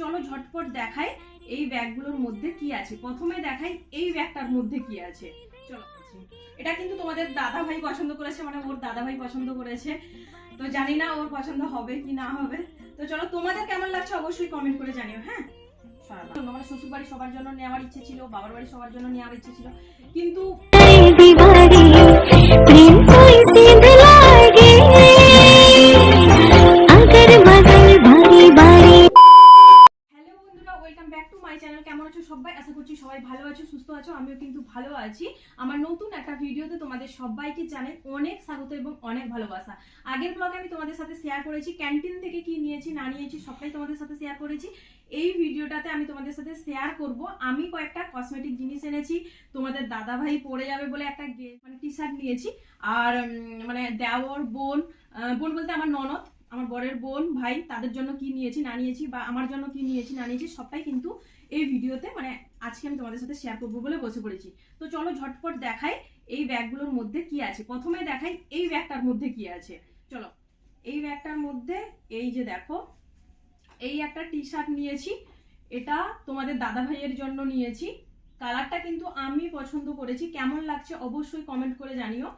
চলো ঝটপট দেখাই এই ব্যাগগুলোর মধ্যে কি আছে। প্রথমে দেখাই এই ব্যাগটার মধ্যে কি আছে। এটা কিন্তু তোমাদের দাদা ভাই পছন্দ করেছে মানে ওর দাদা ভাই পছন্দ করেছে। তো জানি না ওর পছন্দ হবে কি না হবে। তো চলো তোমাদের কেমন লাগছে অবশ্যই কমেন্ট করে জানিও হ্যাঁ? আমার শ্বশুর বাড়ি সবার জন্য নেওয়ার ইচ্ছে ছিল, বাবার বাড়ি সবার জন্য নেওয়ার ইচ্ছে ছিল। কিন্তু লাগে? Welcome back to my channel কেমন আছো সবাই? আশা করছি সবাই ভালো আছো, সুস্থ আছো, আমিও কিন্তু ভালো আছি। আমার নতুন একটা ভিডিওতে তোমাদের সবাইকে জানাই অনেক স্বাগত এবং অনেক ভালোবাসা। আগের ব্লগে আমি তোমাদের সাথে শেয়ার করেছি ক্যান্টিন থেকে কি নিয়েছি, না নিয়েছি, সবটাই তোমাদের সাথে শেয়ার করেছি। এই ভিডিওটাতে আমি তোমাদের সাথে শেয়ার করব। আমি কয়েকটা কসমেটিক জিনিস এনেছি, তোমাদের দাদা ভাই পরে যাবে বলে একটা মানে টি শার্ট নিয়েছি। আর মানে দেওর বোন বোন বলতে আমার ননদ। আমার বরের বোন, ভাই, তাদের জন্য কি নিয়েছি, না নিয়েছি, বা আমার জন্য কি নিয়েছি, না নিয়েছি, সবটাই কিন্তু এই ভিডিওতে মানে আজকে আমি তোমাদের সাথে শেয়ার করব বলে বসে পড়েছি। তো চলো ঝটপট দেখাই এই ব্যাগগুলোর মধ্যে কি আছে। প্রথমে দেখাই এই ব্যাগটার মধ্যে কি আছে। চলো, এই ব্যাগটার মধ্যে, এই যে দেখো, এই একটা টি শার্ট নিয়েছি, এটা তোমাদের দাদা ভাইয়ের জন্য নিয়েছি। কালারটা কিন্তু আমি পছন্দ করেছি, কেমন লাগছে অবশ্যই কমেন্ট করে জানিও।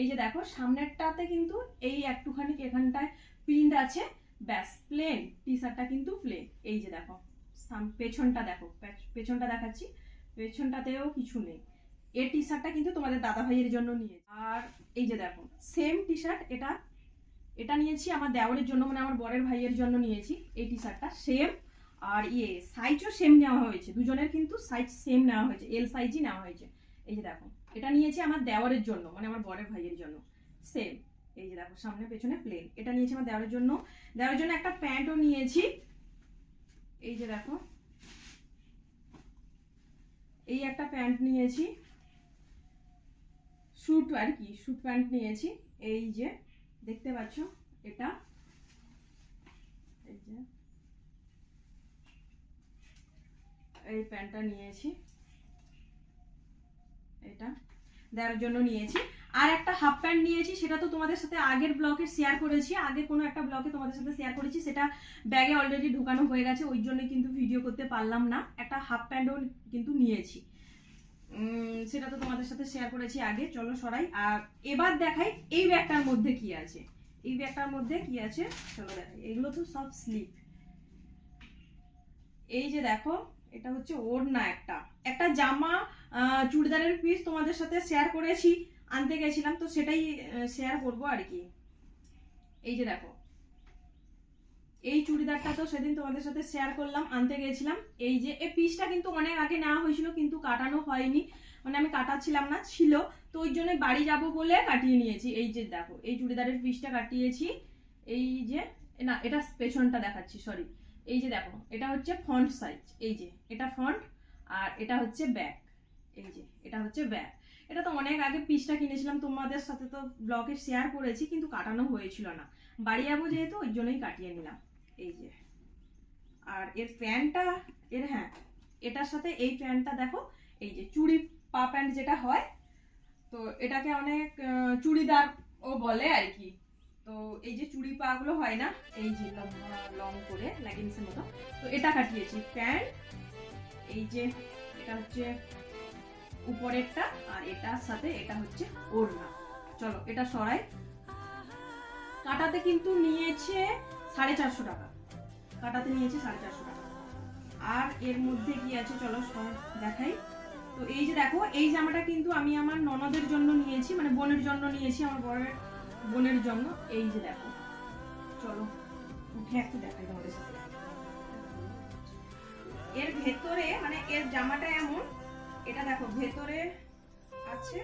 এই যে দেখো, সামনেরটাতে কিন্তু এই একটুখানি এখানটায় প্রিন্ট আছে, ব্যাস প্লেন টি শার্টটা কিন্তু প্লেন এই যে দেখো পেছনটা দেখো পেছনটা দেখাচ্ছি, পেছনটাতেও কিছু নেই। এই টি শার্টটা কিন্তু তোমাদের দাদা ভাইয়ের জন্য নিয়ে আর এই যে দেখো সেম টি শার্ট এটা এটা নিয়েছি আমার দেওরের জন্য মানে আমার বরের ভাইয়ের জন্য নিয়েছি এই টি শার্টটা সেম আর ইয়ে সাইজও সেম নেওয়া হয়েছে, দুজনের কিন্তু সাইজ সেম নেওয়া হয়েছে এল সাইজই নেওয়া হয়েছে। এই যে দেখো, এটা নিয়েছি আমার দেওরের জন্য মানে আমার বরের ভাইয়ের জন্য সেম এই যে দেখো, সামনে পেছনে প্লেন এটা নিয়েছি আমার দেওয়ার জন্য। দেওয়ার জন্য একটা প্যান্টও নিয়েছি। এই যে দেখো। এই একটা প্যান্ট নিয়েছি। স্যুট আর কি স্যুট প্যান্ট নিয়েছি। এই যে, দেখতে পাচ্ছ এটা? এই যে, এই প্যান্টটা নিয়েছি। এটা দেওয়ার জন্য নিয়েছি। আর একটা হাফ প্যান্ট নিয়েছি, সেটা তো তোমাদের সাথে আগের ব্লকে শেয়ার করেছি। আগে কোনো একটা ব্লকে তোমাদের সাথে শেয়ার করেছি, সেটা ব্যাগে অলরেডি ঢুকানো হয়ে গেছে, ওই জন্য কিন্তু ভিডিও করতে পারলাম না। একটা হাফ প্যান্টও কিন্তু নিয়েছি। সেটা তো তোমাদের সাথে শেয়ার করেছি আগে, চলো সরাই। আর এবার দেখাই এই ব্যাগটার মধ্যে কি আছে। এই ব্যাগটার মধ্যে কি আছে? চলো দেখাই। এগুলো তো সব স্লিপ এই যে দেখো, এটা হচ্ছে ওড়না একটা। একটা জামা চুড়িদারের পিস তোমাদের সাথে শেয়ার করেছি। আনতে গেছিলাম, তো সেটাই শেয়ার করব আর কি। এই যে দেখো, এই চুড়িদারটা তো সেদিন তোমাদের সাথে শেয়ার করলাম, আনতে গেছিলাম। এই যে, এই পিসটা কিন্তু অনেক আগে নেওয়া হয়েছিল, কিন্তু কাটানো হয়নি। মানে আমি কাটাচ্ছিলাম না, ছিল। তো ওই জন্য বাড়ি যাব বলে কাটিয়ে নিয়েছি। এই যে দেখো, এই চুড়িদারের পিসটা কাটিয়েছি। এই যে, না, এটা পেছনটা দেখাচ্ছি সরি এই যে দেখো, এটা হচ্ছে ফ্রন্ট সাইজ এই যে, এটা ফ্রন্ট আর এটা হচ্ছে ব্যাক এই যে, এটা হচ্ছে ব্যাক এটা তো অনেক আগে পিসটা কিনেছিলাম, তোমাদের সাথে তো ব্লগে শেয়ার করেছি, কিন্তু কাটানো হয়েছিল না। বাড়ি যাব যেহেতু, ওই জন্যই কাটিয়ে নিলাম। এই যে। আর এর প্যান্টটা, এর হ্যাঁ এটার সাথে এই প্যান্টটা দেখো, এই যে চুড়ি পা প্যান্ট যেটা হয়, তো এটাকে অনেক চুড়িদার ও বলে আর কি। তো এই যে চুড়ি পা গুলো হয় না, এই যে লং করে লেগিংসের মতো, তো এটা কাটিয়েছি। প্যান্ট, এই যে, এটা হচ্ছে উপরেরটা আর এটার সাথে এটা হচ্ছে ওড়না। চলো, এটা সরাই। কাটাতে কিন্তু নিয়েছে সাড়ে চারশো টাকা। কাটাতে নিয়েছে সাড়ে চারশো টাকা। আর এর মধ্যে কি আছে? চলো দেখাই। তো এই যে দেখো, এই জামাটা কিন্তু আমি আমার ননদের জন্য নিয়েছি মানে বোনের জন্য নিয়েছি, আমার বরের বোনের জন্য। এই যে দেখো, চলো, উঠে একটু দেখাই তোমাদের সাথে। এর ভেতরে মানে এর জামাটা এমন এটা দেখো, ভেতরে আছে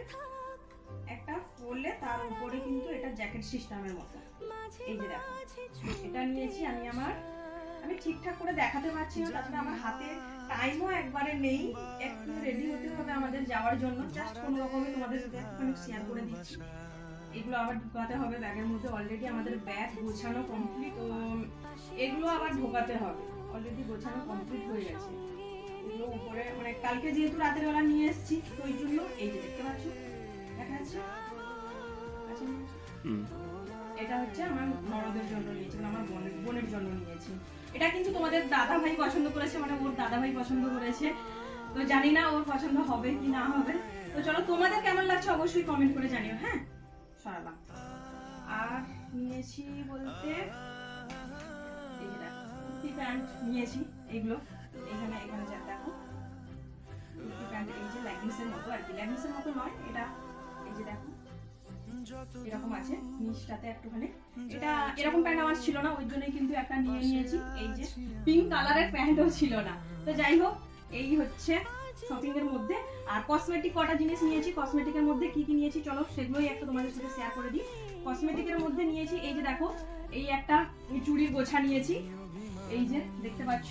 একটা পরলে তার উপরে কিন্তু এটা জ্যাকেট সিস্টেমের মতো। এই যে দেখো, এটা নিয়েছি আমি আমার, আমি ঠিকঠাক করে দেখাতে পারছি না, তাছাড়া আমার হাতে টাইমও একবারে নেই। একটু রেডি হতে হবে আমাদের যাওয়ার জন্য জাস্ট কোনো রকমে তোমাদের সাথে একটুখানি শেয়ার করে দিচ্ছি। এগুলো আবার ঢোকাতে হবে, ব্যাগের মধ্যে অলরেডি আমাদের ব্যাগ গোছানো কমপ্লিট এগুলো আবার ঢোকাতে হবে। অলরেডি গোছানো কমপ্লিট হয়ে গেছে। এগুলো উপরে মানে কালকে যেহেতু রাতের বেলা নিয়ে এসেছি ওই জন্য এই যে দেখতে পাচ্ছ দেখা যাচ্ছে? এটা হচ্ছে আমার ননদের জন্য নিয়েছি মানে আমার বোনের বোনের জন্য নিয়েছি এটা কিন্তু তোমাদের দাদা ভাই পছন্দ করেছে মানে ওর দাদা ভাই পছন্দ করেছে। তো জানি না ওর পছন্দ হবে কি না হবে। তো চলো তোমাদের কেমন লাগছে অবশ্যই কমেন্ট করে জানিও হ্যাঁ? সরালাম আর নিয়েছি বলতে নিয়েছি এগুলো। এখানে এখানে যা, দেখো। এই যে মতো আর কি। মতো নয়, এটা এই যে দেখো। এরকম আছে, নিচটাতে একটুখানি। এটা এরকম প্যান্ট আমার ছিল না, ওই জন্যই কিন্তু একটা নিয়ে নিয়েছি। এই যে পিঙ্ক কালারের প্যান্টও ছিল না। তো যাই হোক, এই হচ্ছে শপিং এর মধ্যে। আর কসমেটিক কটা জিনিস নিয়েছি? কসমেটিকের মধ্যে কি কি নিয়েছি? চলো, সেগুলোই একটা তোমাদের সাথে শেয়ার করে দিই। কসমেটিকের মধ্যে নিয়েছি, এই যে দেখো, এই একটা চুড়ির গোছা নিয়েছি। এই যে, দেখতে পাচ্ছ?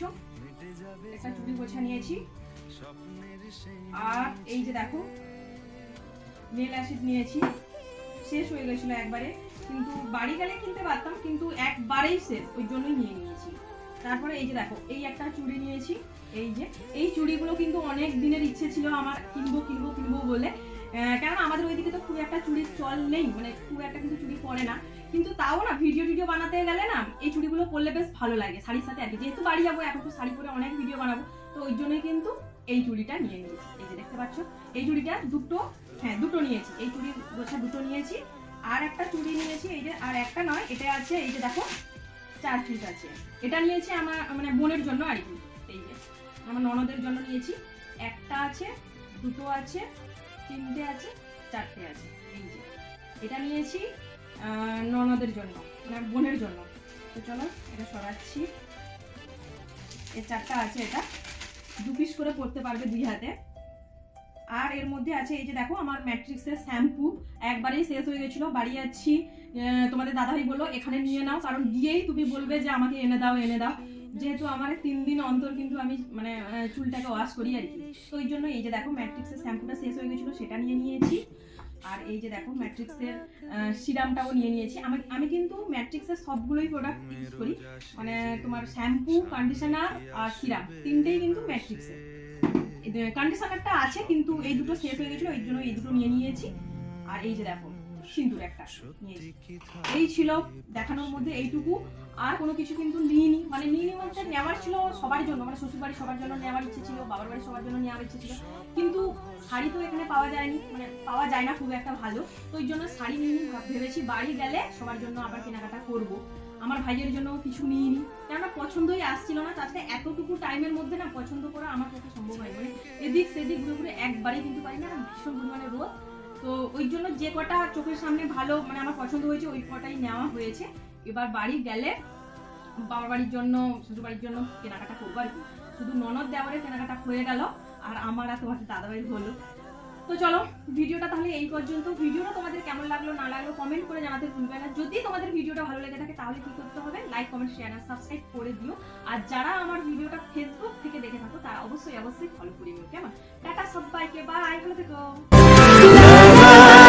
চুড়ির গোছা নিয়েছি। আর এই যে দেখো, নেল অ্যাসিড নিয়েছি। শেষ হয়ে গেছিল একবারে। কিন্তু বাড়ি গেলে কিনতে পারতাম, কিন্তু একবারেই শেষ, ওই জন্যই নিয়ে নিয়েছি। তারপরে এই যে দেখো, এই একটা চুড়ি নিয়েছি। এই যে, এই চুড়িগুলো কিন্তু অনেক দিনের ইচ্ছে ছিল আমার কিনবো কিনবো কিনবো বলে। কারণ আমাদের ওইদিকে তো খুব একটা চুড়ির চল নেই মানে খুব একটা কিন্তু চুড়ি পরে না। কিন্তু তাও না ভিডিও টিডিও বানাতে গেলে না, এই চুড়িগুলো পরলে বেশ ভালো লাগে, শাড়ির সাথে আর কি যেহেতু বাড়ি যাব, এখন তো শাড়ি পরে অনেক ভিডিও বানাবো, তো ওই জন্যই কিন্তু এই চুড়িটা নিয়ে নিয়েছি। এই যে দেখতে পাচ্ছ, এই চুড়িটা দুটো হ্যাঁ দুটো নিয়েছি। এই চুড়ি গোছা দুটো নিয়েছি, আর একটা চুড়ি নিয়েছি, এই যে, আর একটা নয়, এটা আছে, এই যে দেখো, চার পিস আছে। এটা নিয়েছি আমার মানে বোনের জন্য আর কি, এই যে। আমার ননদের জন্য নিয়েছি। একটা আছে, দুটো আছে তিনটে আছে, চারটে আছে, এই যে। এটা নিয়েছি ননদের জন্য মানে বোনের জন্য। তো চলো, এটা সরাচ্ছি। এর চারটা আছে এটা। দু পিস করে পড়তে পারবে দুই হাতে। আর এর মধ্যে আছে, এই যে দেখো, আমার ম্যাট্রিক্সের শ্যাম্পু। একবারেই শেষ হয়ে গেছিল, বাড়ি যাচ্ছি। তোমাদের দাদাভাই বলল, এখানে নিয়ে নাও। কারণ গিয়েই তুমি বলবে যে, আমাকে এনে দাও এনে দাও। যেহেতু আমার তিন দিন অন্তর কিন্তু আমি মানে চুলটাকে ওয়াশ করি আর কি। তো ওই জন্য এই যে দেখো ম্যাট্রিক্সের শ্যাম্পুটা শেষ হয়ে গেছিল, সেটা নিয়ে নিয়েছি। আর এই যে দেখো ম্যাট্রিক্সের সিরামটাও নিয়ে নিয়েছি। আমি আমি কিন্তু ম্যাট্রিক্সের সবগুলোই প্রোডাক্ট ইউজ করি। মানে তোমার শ্যাম্পু কন্ডিশনার আর সিরাম তিনটেই কিন্তু ম্যাট্রিক্সের কন্ডিশনারটা আছে, কিন্তু এই দুটো শেষ হয়ে গেছিল, এই জন্য এই দুটো নিয়ে নিয়েছি। আর এই যে দেখো সিন্দুর একটা নিয়েছি এই ছিল দেখানোর মধ্যে এইটুকু। আর কোনো কিছু কিন্তু নিইনি মানে নিইনি বলতে নেওয়ার ছিল সবার জন্য মানে শ্বশুর বাড়ি সবার জন্য নেওয়ার ইচ্ছে ছিল বাবার বাড়ি সবার জন্য নেওয়ার ইচ্ছে ছিল। কিন্তু শাড়ি তো এখানে পাওয়া যায়নি মানে পাওয়া যায় না খুব একটা ভালো। তো ওই জন্য শাড়ি নিয়ে ভেবেছি বাড়ি গেলে সবার জন্য আবার কেনাকাটা করব। আমার ভাইয়ের জন্য কিছু নিইনি। কেননা পছন্দই আসছিল না তাছাড়া এতটুকু টাইমের মধ্যে না পছন্দ করা আমার পক্ষে সম্ভব হয় মানে এদিক সেদিক ঘুরে ঘুরে একবারই কিন্তু পারি না ভীষণ পরিমাণে রোদ। তো ওই জন্য যে কটা চোখের সামনে ভালো মানে আমার পছন্দ হয়েছে, ওই কটাই নেওয়া হয়েছে। এবার বাড়ি গেলে বাবার বাড়ির জন্য, শ্বশুর বাড়ির জন্য কেনাকাটা করব আর কি। শুধু ননদ দেওয়ারে কেনাকাটা হয়ে গেল, আর আমার আর তোমাদের দাদাবাড়ির হলো। তো চলো, ভিডিওটা তাহলে এই পর্যন্ত। ভিডিওটা তোমাদের কেমন লাগল, না লাগল কমেন্ট করে জানাতে ভুলবে না। যদি তোমাদের ভিডিওটা ভালো লেগে থাকে, তাহলে কি করতে হবে? লাইক কমেন্ট শেয়ার আর সাবস্ক্রাইব করে দিও। আর যারা আমার ভিডিওটা ফেসবুক থেকে দেখে থাকো, তারা অবশ্যই অবশ্যই ফলো করে নিও কেমন? টাটা সবাইকে বাই ভালো থেকো। mine.